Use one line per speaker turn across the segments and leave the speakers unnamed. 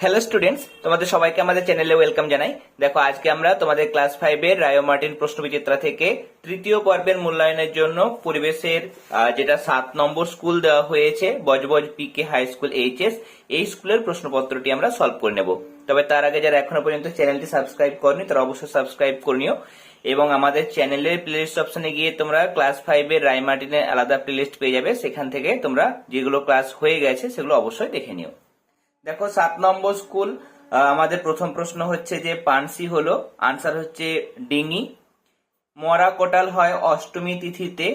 Hello students তোমাদের সবাইকে আমাদের চ্যানেলে ওয়েলকাম জানাই। দেখো, আজকে আমরা তোমাদের ক্লাস ফাইভের রায়ো মার্টিন প্রশ্নবিচিত্রা থেকে তৃতীয় পর্বের মূল্যায়নের জন্য পরিবেশের যেটা সাত নম্বর স্কুল দেওয়া হয়েছে, Budge Budge PK high school HS এই স্কুলের প্রশ্নপত্রটি আমরা সলভ করে নেব। তবে তার আগে যারা এখনও পর্যন্ত চ্যানেলটি সাবস্ক্রাইব করনি, তারা অবশ্যই সাবস্ক্রাইব করে নিও। এবং আমাদের চ্যানেলের প্লেলিস্ট অপশনে গিয়ে তোমরা ক্লাস ফাইভের রায় মার্টিনের আলাদা প্লেলিস্ট পেয়ে যাবে। সেখান থেকে তোমরা যেগুলো ক্লাস হয়ে গেছে, সেগুলো অবশ্যই দেখে নিও। দেখো, সাত নম্বর স্কুল আমাদের প্রথম প্রশ্ন হচ্ছে যে পানসি হলো আনসার হচ্ছে ডিঙি। মরা কোটাল হয় অষ্টমী তিথিতে,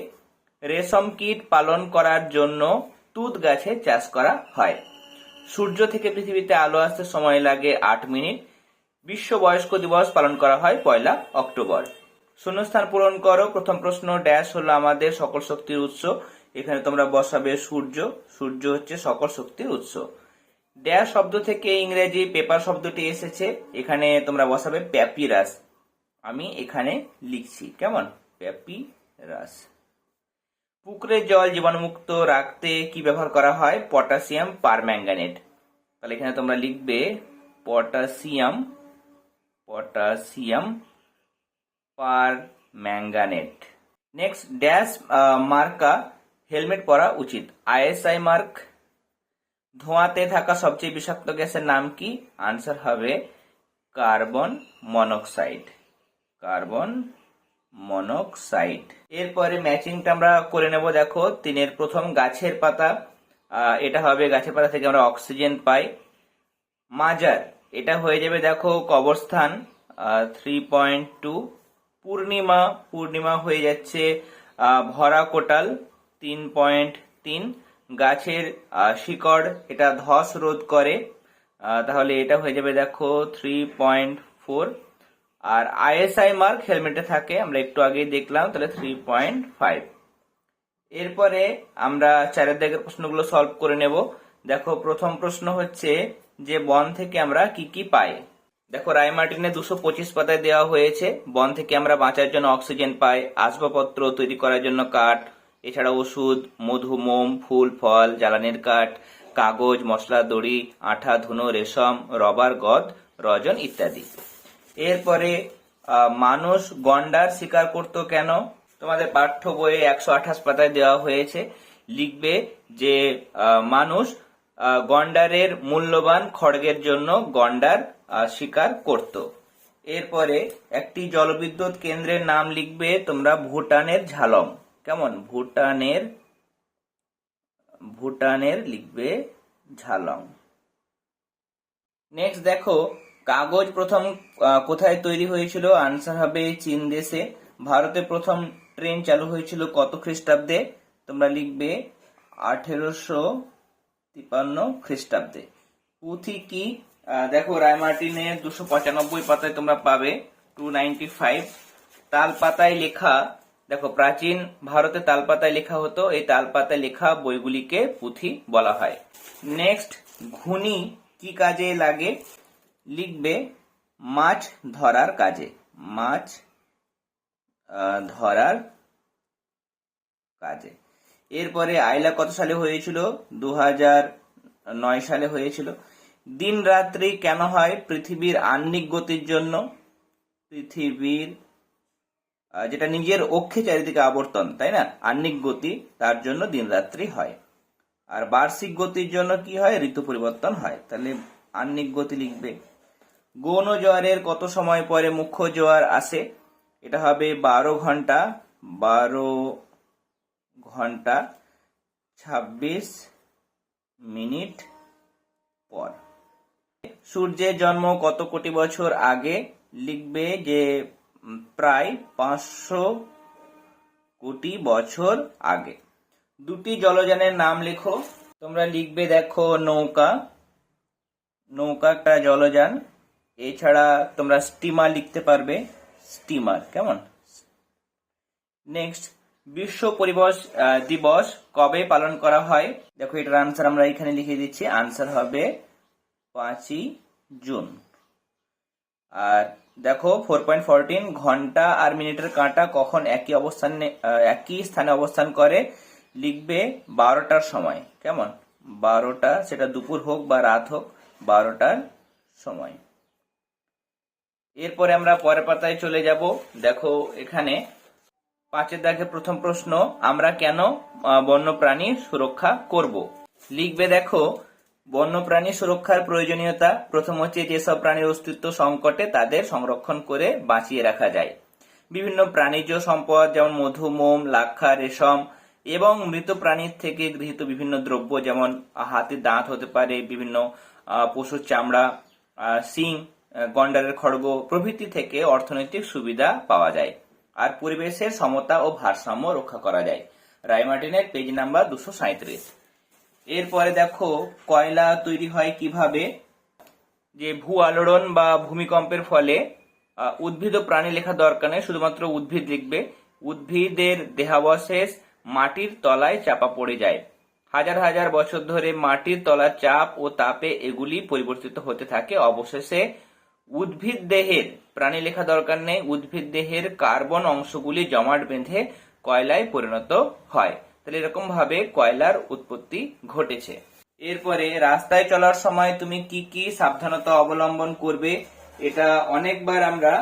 রেশম কীট পালন করার জন্য তুত গাছে চাষ করা হয়। সূর্য থেকে পৃথিবীতে আলো আসতে সময় লাগে আট মিনিট। বিশ্ব বয়স্ক দিবস পালন করা হয় পয়লা অক্টোবর। শূন্যস্থান পূরণ করো, প্রথম প্রশ্ন ড্যাশ হলো আমাদের সকল শক্তির উৎস। এখানে তোমরা বসাবে সূর্য সূর্য হচ্ছে সকল শক্তির উৎস। ড্যাশ শব্দ থেকে ইংরেজি পেপার শব্দটি এসেছে। এখানে তোমরা বসাবে প্যাপিরাস আমি এখানে লিখছি, কেমন? প্যাপিরাস পুকুরের জল জীবাণুমুক্ত রাখতে কি ব্যবহার করা হয়? পটাশিয়াম পারম্যাঙ্গানেট তাহলে এখানে তোমরা লিখবে potassium potassium per manganate next dash মার্কা হেলমেট পরা উচিত। আইএসআই মার্ক ধোঁয়াতে থাকা সবচেয়ে বিষাক্ত গ্যাসের নাম কি? আনসার হবে কার্বন মনোক্সাইড। Carbon monoxide. এরপরে ম্যাচিংটা আমরা করে নেব, দেখো, তিনের প্রথম গাছের পাতা। এটা হবে গাছের পাতা থেকে আমরা অক্সিজেন পাই। মাজার, এটা হয়ে যাবে, দেখো, কবরস্থান। থ্রি পয়েন্ট টু পূর্ণিমা পূর্ণিমা হয়ে যাচ্ছে ভরা কোটাল, তিন পয়েন্ট তিন। গাছের শিকড়, এটা ধস রোধ করে। তাহলে এটা হয়ে যাবে দেখো থ্রি পয়েন্ট ফোর আর আইএসআই মার্ক হেলমেটে থাকে, আমরা একটু আগেই দেখলাম, তাহলে থ্রি পয়েন্ট ফাইভ এরপরে আমরা চারের দাগের প্রশ্নগুলো সলভ করে নেব। দেখো, প্রথম প্রশ্ন হচ্ছে যে বন থেকে আমরা কি কি পাই? দেখো, রায়মার্টিনে দুশো পঁচিশ পাতায় দেওয়া হয়েছে, বন থেকে আমরা বাঁচার জন্য অক্সিজেন পাই, আসবাবপত্র তৈরি করার জন্য কাঠ এছাড়া ওষুধ, মধু, মোম, ফুল, ফল, জ্বালানির কাঠ, কাগজ, মশলা, দড়ি, আঠা, ধুনো, রেশম, রবার, গদ, রজন ইত্যাদি। এরপরে মানুষ গন্ডার শিকার করত কেন? তোমাদের পাঠ্য বইয়ে একশো আঠাশ পাতায় দেওয়া হয়েছে। লিখবে যে মানুষ গন্ডারের মূল্যবান খড়গের জন্য গন্ডার শিকার করত। এরপরে, একটি জলবিদ্যুৎ কেন্দ্রের নাম লিখবে তোমরা ভুটানের ঝালং কেমন? ভুটানের ভুটানের লিখবে ঝালং। নেক্সট দেখো, কাগজ প্রথম কোথায় তৈরি হয়েছিল? আনসার হবে চীন দেশে। ভারতে প্রথম ট্রেন চালু হয়েছিল কত খ্রিস্টাব্দে? তোমরা লিখবে আঠেরোশো তিপান্ন খ্রিস্টাব্দে। পুঁথি কি? দেখো রায়মার্টিনের দুশো পঁচানব্বই পাতায় তোমরা পাবে টু নাইনটি ফাইভ তাল পাতায় লেখা দেখো, প্রাচীন ভারতে তালপাতায় লেখা হতো, এই তালপাতায় লেখা বইগুলিকে পুঁথি বলা হয়। নেক্সট ঘুনি কি কাজে লাগে? লিখবে, মাছ ধরার কাজে। মাছ ধরার কাজে। এরপরে আইলা কত সালে হয়েছিল? দু নয় সালে হয়েছিল। দিন রাত্রি কেন হয়? পৃথিবীর আহ্নিক গতির জন্য। পৃথিবীর যেটা নিজের অক্ষে চারিদিকে আবর্তন, তাই না? আহ্নিক গতি তার জন্য দিন রাত্রি হয়। আর বার্ষিক গতির জন্য কি হয়? ঋতু পরিবর্তন হয়। তাহলে আহ্নিক গতি লিখবে। গৌণ জোয়ারের কত সময় পরে মুখ্য জোয়ার আসে? এটা হবে বারো ঘণ্টা বারো ঘণ্টা ছাব্বিশ মিনিট পর। সূর্যের জন্ম কত কোটি বছর আগে? লিখবে যে প্রায় পাঁচশো কোটি বছর আগে। দুটি জলযানের নাম লেখো। তোমরা লিখবে দেখো নৌকা। নৌকা একটা জলযান। এছাড়া তোমরা স্টিমার লিখতে পারবে। স্টিমার, কেমন? নেক্সট, বিশ্ব পরিবেশ দিবস কবে পালন করা হয়? দেখো এটার আনসার আমরা এখানে লিখে দিচ্ছি। আনসার হবে পাঁচই জুন। আর দেখো ফোর পয়েন্ট ফোরটিন ঘণ্টা আর মিনিটের কাঁটা কখন একই অবস্থানে একই স্থানে অবস্থান করে, লিখবে বারোটার সময়। কেমন? বারোটা, সেটা দুপুর হোক বা রাত হোক, বারোটার সময়। এরপরে আমরা পরের পাতায় চলে যাব। দেখো, এখানে পাঁচের দাগে প্রথম প্রশ্ন, আমরা কেন বন্যপ্রাণী সুরক্ষা করব? লিখবে, দেখো বন্যপ্রাণী সুরক্ষার প্রয়োজনীয়তা, প্রথম হচ্ছে যেসব প্রাণীর অস্তিত্ব সংকটে তাদের সংরক্ষণ করে বাঁচিয়ে রাখা যায়। বিভিন্ন প্রাণীজ সম্পদ যেমন মধু, মোম, লাক্ষা, রেশম এবং মৃত প্রাণীর থেকে গৃহীত বিভিন্ন দ্রব্য যেমন হাতির দাঁত হতে পারে, বিভিন্ন পশুর চামড়া শিং গন্ডারের খড়গ প্রভৃতি থেকে অর্থনৈতিক সুবিধা পাওয়া যায়। আর পরিবেশের সমতা ও ভারসাম্য রক্ষা করা যায়। রায়মার্টিনের পেজ নাম্বার দুশো সাঁত্রিশ এরপরে দেখো কয়লা তৈরি হয় কীভাবে? যে ভূ আলোড়ন বা ভূমিকম্পের ফলে উদ্ভিদ ও প্রাণী লেখা দরকার নেই, শুধুমাত্র উদ্ভিদ লিখবে। উদ্ভিদের দেহাবশেষ মাটির তলায় চাপা পড়ে যায়। হাজার হাজার বছর ধরে মাটির তলার চাপ ও তাপে এগুলি পরিবর্তিত হতে থাকে। অবশেষে উদ্ভিদ দেহের, প্রাণী লেখা দরকার নেই, উদ্ভিদ দেহের কার্বন অংশগুলি জমাট বেঁধে কয়লায় পরিণত হয়। তাহলে এরকম ভাবে কয়লার উৎপত্তি ঘটেছে। এরপরে রাস্তায় চলার সময় তুমি কি কি সাবধানতা অবলম্বন করবে, এটা অনেকবার আমরা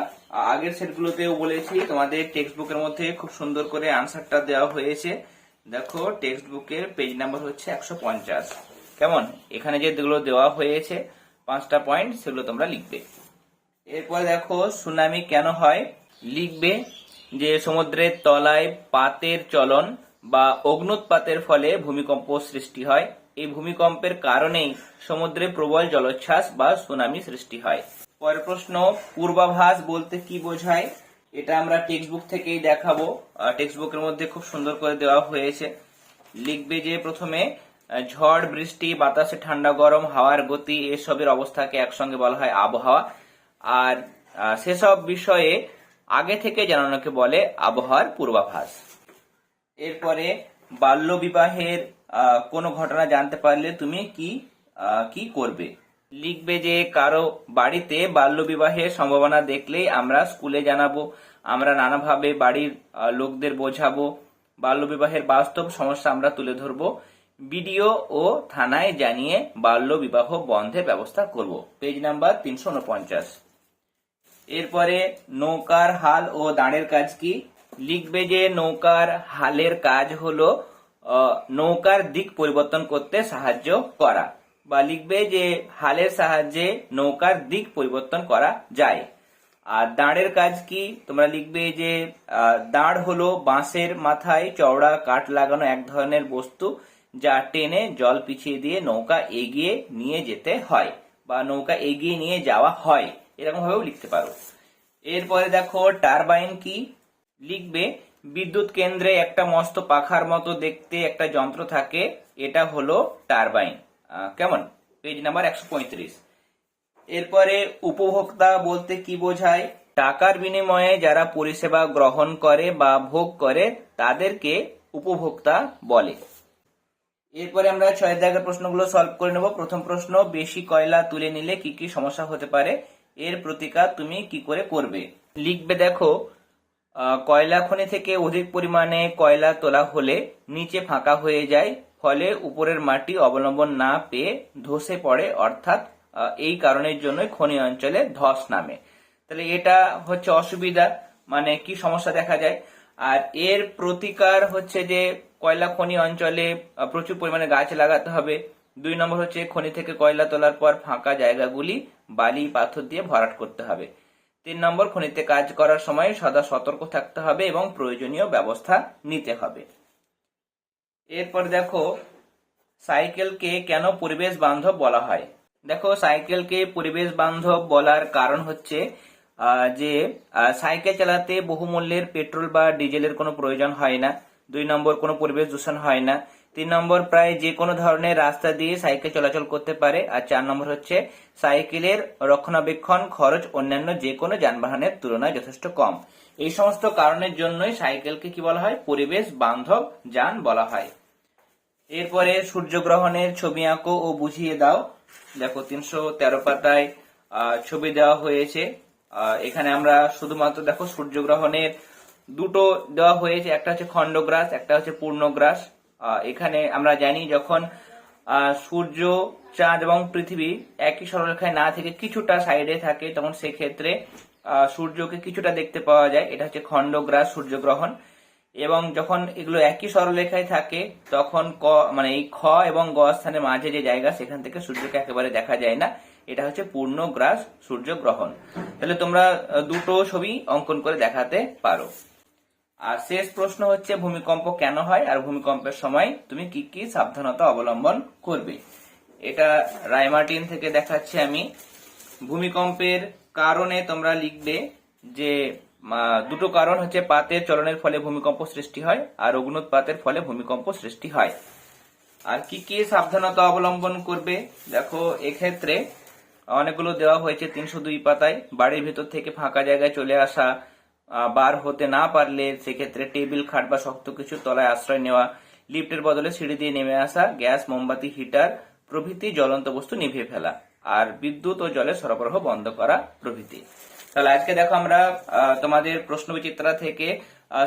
আগের সেটগুলোতেও বলেছি। তোমাদের টেক্সট বুকের মধ্যে খুব সুন্দর করে আনসারটা দেওয়া হয়েছে। দেখো টেক্সট বুকের পেজ নাম্বার হচ্ছে একশো পঞ্চাশ। কেমন? এখানে যেগুলো দেওয়া হয়েছে, পাঁচটা পয়েন্ট সেগুলো তোমরা লিখবে। এরপর দেখো, সুনামি কেন হয়? লিখবে যে সমুদ্রের তলায় পাতের চলন বা অগ্নুৎপাতের ফলে ভূমিকম্প সৃষ্টি হয়। এই ভূমিকম্পের কারণেই সমুদ্রে প্রবল জলোচ্ছ্বাস বা সুনামি সৃষ্টি হয়। পরের প্রশ্ন, পূর্বাভাস বলতে কি বোঝায়? এটা আমরা টেক্সট বুক থেকেই দেখাবো। টেক্সট বুকের মধ্যে খুব সুন্দর করে দেওয়া হয়েছে। লিখবে যে প্রথমে ঝড়, বৃষ্টি, বাতাসে ঠান্ডা, গরম, হাওয়ার গতি, এসবের অবস্থাকে একসঙ্গে বলা হয় আবহাওয়া। আর সেসব বিষয়ে আগে থেকে জানানোকে বলে আবহাওয়ার পূর্বাভাস। এরপরে বাল্য বিবাহের কোনো ঘটনা জানতে পারলে তুমি কি কি করবে? লিখবে যে, কারও বাড়িতে বাল্য বিবাহের সম্ভাবনা দেখলেই আমরা স্কুলে জানাব, আমরা নানাভাবে বাড়ির লোকদের বোঝাবো বাল্য বিবাহের বাস্তব সমস্যা আমরা তুলে ধরবো, বিডিও ও থানায় জানিয়ে বাল্য বিবাহ বন্ধের ব্যবস্থা করব। পেজ নাম্বার তিনশো উনপঞ্চাশ এরপরে নৌকার হাল ও দাঁড়ের কাজ কি? লিখবে যে নৌকার হালের কাজ হলো নৌকার দিক পরিবর্তন করতে সাহায্য করা বা লিখবে যে হালের সাহায্যে নৌকার দিক পরিবর্তন করা যায়। আর দাঁড়ের কাজ কি? তোমরা লিখবে যে দাঁড় হলো বাঁশের মাথায় চওড়া কাঠ লাগানো এক ধরনের বস্তু যা টেনে জল পিছিয়ে দিয়ে নৌকা এগিয়ে নিয়ে যেতে হয় বা নৌকা এগিয়ে নিয়ে যাওয়া হয়। এরকম ভাবেও লিখতে পারো। এরপরে দেখো, টারবাইন কি? লিখবে, বিদ্যুৎ কেন্দ্রে একটা মস্ত পাখার মতো দেখতে একটা যন্ত্র থাকে, এটা হলো টারবাইন। কেমন? পেজ নাম্বার একশো পঁয়ত্রিশ। এরপরে, উপভোক্তা বলতে কি বোঝায়? টাকার বিনিময়ে যারা পরিষেবা গ্রহণ করে বা ভোগ করে, তাদেরকে উপভোক্তা বলে। এরপরে আমরা ছয় দাগের প্রশ্নগুলো সলভ করে নেব। প্রথম প্রশ্ন, বেশি কয়লা তুলে নিলে কি কি সমস্যা হতে পারে? এর প্রতিকার তুমি কি করে করবে? লিখবে, দেখো কয়লা খনি থেকে অধিক পরিমাণে কয়লা তোলা হলে নিচে ফাঁকা হয়ে যায়, ফলে উপরের মাটি অবলম্বন না পেয়ে ধসে পড়ে, অর্থাৎ এই কারণের জন্যই খনি অঞ্চলে ধস নামে। তাহলে এটা হচ্ছে অসুবিধা মানে কি সমস্যা দেখা যায়? আর এর প্রতিকার হচ্ছে যে কয়লা খনি অঞ্চলে প্রচুর পরিমাণে গাছ লাগাতে হবে। দুই নম্বর হচ্ছে খনি থেকে কয়লা তোলার পর ফাঁকা জায়গাগুলি বালি, পাথর দিয়ে ভরাট করতে হবে। তিন নম্বর, খনিতে কাজ করার সময় সদা সতর্ক থাকতে হবে এবং প্রয়োজনীয় ব্যবস্থা নিতে হবে। এরপর দেখো, সাইকেলকে কেন পরিবেশ বান্ধব বলা হয়? দেখো, সাইকেলকে পরিবেশ বান্ধব বলার কারণ হচ্ছে যে সাইকেল চালাতে বহুমূল্যের পেট্রোল বা ডিজেলের কোনো প্রয়োজন হয় না। দুই নম্বর, কোনো পরিবেশ দূষণ হয় না। তিন নম্বর প্রায় যে কোনো ধরনের রাস্তা দিয়ে সাইকেল চলাচল করতে পারে, আর চার নম্বর হচ্ছে সাইকেলের রক্ষণাবেক্ষণ খরচ অন্যান্য যে কোনো যানবাহনের তুলনায় যথেষ্ট কম। এই সমস্ত কারণের জন্যই সাইকেলকে কি বলা হয়? পরিবেশ বান্ধব যান বলা হয়। এরপরে সূর্যগ্রহণের ছবি আঁকো ও বুঝিয়ে দাও। দেখো, তিনশো তেরো পাতায় ছবি দেওয়া হয়েছে। এখানে আমরা শুধুমাত্র দেখো সূর্যগ্রহণের দুটো দেওয়া হয়েছে। একটা হচ্ছে খণ্ডগ্রাস, একটা হচ্ছে পূর্ণগ্রাস। এখানে আমরা জানি যখন সূর্য, চাঁদ এবং পৃথিবী একই সরলরেখায় না থেকে কিছুটা সাইডে থাকে, তখন সেক্ষেত্রে সূর্যকে কিছুটা দেখতে পাওয়া যায়। এটা হচ্ছে খণ্ডগ্রাস সূর্যগ্রহণ। এবং যখন এগুলো একই সরলরেখায় থাকে, তখন ক মানে এই খ এবং গ স্থানের মাঝে যে জায়গা, সেখান থেকে সূর্যকে একেবারে দেখা যায় না। এটা হচ্ছে পূর্ণগ্রাস সূর্যগ্রহণ। তাহলে তোমরা দুটো ছবি অঙ্কন করে দেখাতে পারো। আর শেষ প্রশ্ন হচ্ছে, ভূমিকম্প কেন হয় আর ভূমিকম্পের সময় তুমি কি কি সাবধানতা অবলম্বন করবে? এটা রায়মার্টিন থেকে দেখাচ্ছি আমি। ভূমিকম্পের কারণে তোমরা লিখবে যে দুটো কারণ হচ্ছে পাতের চলনের ফলে ভূমিকম্প সৃষ্টি হয় আর অগ্নুৎপাতের ফলে ভূমিকম্প সৃষ্টি হয়। আর কি কি সাবধানতা অবলম্বন করবে? দেখো, এক্ষেত্রে অনেকগুলো দেওয়া হয়েছে তিনশো দুই পাতায়। বাড়ির ভেতর থেকে ফাঁকা জায়গায় চলে আসা বার হতে না পারলে সেক্ষেত্রে টেবিল, খাট বা শক্ত কিছু তলায় আশ্রয় নেওয়া, লিফটের বদলে সিঁড়ি দিয়ে নেমে আসা, গ্যাস, মোমবাতি, হিটার প্রভৃতি জ্বলন্ত বস্তু নিভিয়ে ফেলা আর বিদ্যুৎ ও জলের সরবরাহ বন্ধ করা প্রভৃতি। তাহলে আজকে দেখো আমরা তোমাদের প্রশ্ন বিচিত্রা থেকে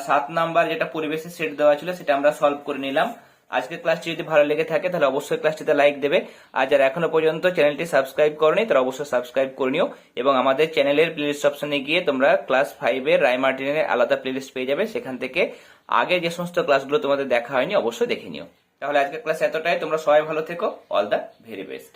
সাত নাম্বার যেটা পরিবেশের সেট দেওয়া ছিল সেটা আমরা সলভ করে নিলাম। আজকের ক্লাসটি যদি ভালো লেগে থাকে, তাহলে অবশ্যই ক্লাসটিতে লাইক দেবে। আর যারা এখনও পর্যন্ত চ্যানেলটি সাবস্ক্রাইব করনি, তারা অবশ্যই সাবস্ক্রাইব করে নিও। এবং আমাদের চ্যানেলের প্লেলিস্ট অপশনে গিয়ে তোমরা ক্লাস ফাইভের রায় মার্টিনের আলাদা প্লেলিস্ট পেয়ে যাবে। সেখান থেকে আগে যে সমস্ত ক্লাসগুলো তোমাদের দেখা হয়নি, অবশ্যই দেখে নিও। তাহলে আজকের ক্লাস এতটাই। তোমরা সবাই ভালো থেকো। All the very best